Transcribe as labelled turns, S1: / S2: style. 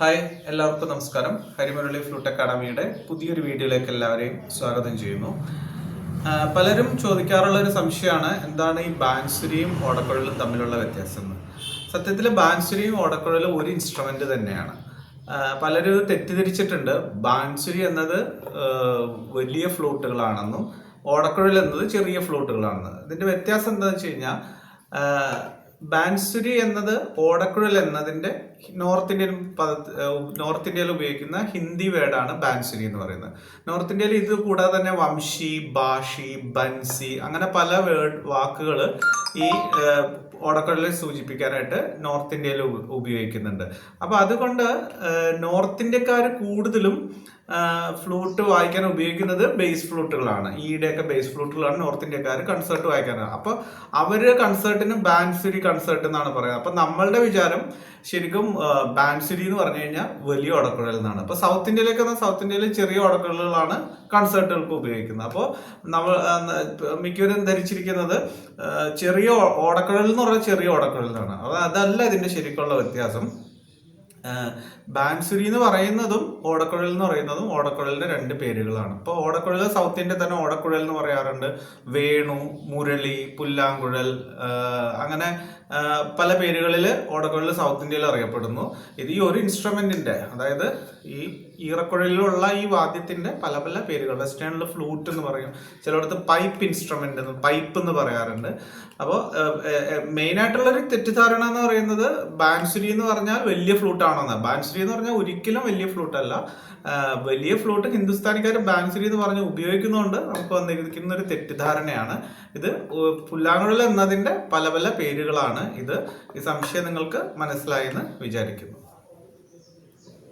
S1: Hi എല്ലാവർക്കും നമസ്കാരം. Harimurali flute അക്കാഡമിയുടെ പുതിയൊരു വീഡിയോയിലേക്ക് എല്ലാവരെയും സ്വാഗതം ചെയ്യുന്നു. പലരും ചോദിക്കാറുള്ള ഒരു സംശയമാണ് എന്താണ് ഈ ബാൻസുരിയും ഓടക്കുഴലും തമ്മിലുള്ള വ്യത്യാസം എന്ന്? സത്യത്തിൽ ബാൻസുരിയും ഓടക്കുഴലും ഒരു ഇൻസ്ട്രുമെന്റ് തന്നെയാണ്. പലരും തെറ്റിദ്ധരിച്ചിട്ടുണ്ട്. ബാൻസുരി എന്നത് വലിയ ഫ്ലൂട്ടുകളാണെന്നും ഓടക്കുഴൽ എന്നത് ചെറിയ ഫ്ലൂട്ടുകളാണെന്ന്. ഇതിന്റെ വ്യത്യാസം എന്താണെന്ന് വെച്ച് കഴിഞ്ഞാൽ ബാൻസുരി എന്നത് ഓടക്കുഴൽ എന്നതിന്റെ നോർത്ത് ഇന്ത്യൻ പദ നോർത്ത് ഇന്ത്യയിൽ ഉപയോഗിക്കുന്ന ഹിന്ദി വേർഡാണ് ബാൻസുരി എന്ന് പറയുന്നത്. നോർത്ത് ഇന്ത്യയിൽ ഇത് കൂടാതെ തന്നെ വംശി ബാഷി ബൻസി അങ്ങനെ പല വേർഡ് വാക്കുകൾ ഈ ഓടക്കുഴലിൽ സൂചിപ്പിക്കാനായിട്ട് നോർത്ത് ഇന്ത്യയിൽ ഉപയോഗിക്കുന്നുണ്ട്. അപ്പൊ അതുകൊണ്ട് നോർത്ത് ഇന്ത്യക്കാർ കൂടുതലും ഫ്ലൂട്ട് വായിക്കാൻ ഉപയോഗിക്കുന്നത് ബേസ് ഫ്ലൂട്ടുകളാണ് ഈയുടെയൊക്കെ ബേസ് ഫ്ലൂട്ടുകളാണ് നോർത്ത് ഇന്ത്യക്കാർ കൺസേർട്ട് വായിക്കാനാണ് അപ്പോൾ അവർ കൺസേർട്ടിന് ബാൻസുരി കൺസേർട്ട് എന്നാണ് പറയുന്നത്. അപ്പോൾ നമ്മളുടെ വിചാരം ശരിക്കും ബാൻസുരി എന്ന് പറഞ്ഞു കഴിഞ്ഞാൽ വലിയ ഉടക്കുഴൽ എന്നാണ് അപ്പൊ സൗത്ത് ഇന്ത്യയിലേക്ക് സൗത്ത് ഇന്ത്യയിൽ ചെറിയ ഉടക്കുഴലുകളാണ് കൺസേർട്ടുകൾക്ക് ഉപയോഗിക്കുന്നത്. അപ്പോൾ നമ്മൾ മിക്കവരും ധരിച്ചിരിക്കുന്നത് ചെറിയ ഓടക്കുഴൽ എന്ന് പറഞ്ഞാൽ ചെറിയ ഓടക്കുഴൽ എന്നാണ് അതല്ല ഇതിന്റെ ശരിക്കുള്ള വ്യത്യാസം. ബാൻസുരി എന്ന് പറയുന്നതും ഓടക്കുഴൽ എന്ന് പറയുന്നതും ഓടക്കുഴലിന്റെ രണ്ട് പേരുകളാണ്. ഇപ്പോൾ ഓടക്കുഴൽ സൗത്ത് ഇന്ത്യ തന്നെ ഓടക്കുഴൽ എന്ന് പറയാറുണ്ട്. വേണു മുരളി പുല്ലാങ്കുഴൽ അങ്ങനെ പല പേരുകളിൽ ഓടക്കുഴൽ സൗത്ത് ഇന്ത്യയിൽ അറിയപ്പെടുന്നു. ഇത് ഈ ഒരു ഇൻസ്ട്രുമെന്റിന്റെ അതായത് ഈ ഈറക്കുഴലിലുള്ള ഈ വാദ്യത്തിന്റെ പല പല പേരുകൾ. വെസ്റ്റേണിൽ ഫ്ലൂട്ട് എന്ന് പറയും. ചിലയിടത്ത് പൈപ്പ് ഇൻസ്ട്രുമെന്റ് പൈപ്പ് എന്ന് പറയാറുണ്ട്. അപ്പോൾ മെയിൻ ആയിട്ടുള്ള ഒരു തെറ്റിദ്ധാരണ എന്ന് പറയുന്നത് ബാൻസുരി എന്ന് പറഞ്ഞാൽ വലിയ ഫ്ലൂട്ട് ആണെന്ന്. ബാൻസുരി എന്ന് പറഞ്ഞാൽ ഒരിക്കലും വലിയ ഫ്ലൂട്ട് അല്ല. വലിയ ഫ്ലൂട്ട് ഹിന്ദുസ്ഥാനിക്കാർ ബാൻസുരി എന്ന് പറഞ്ഞ് ഉപയോഗിക്കുന്നതുകൊണ്ട് നമുക്ക് വന്നിരിക്കുന്ന ഒരു തെറ്റിദ്ധാരണയാണ്. ഇത് പുല്ലാങ്ങുഴൽ എന്നതിന്റെ പല പല പേരുകളാണ് ഇത്. ഈ സംശയം നിങ്ങൾക്ക് മനസ്സിലായെന്ന് വിചാരിക്കുന്നു.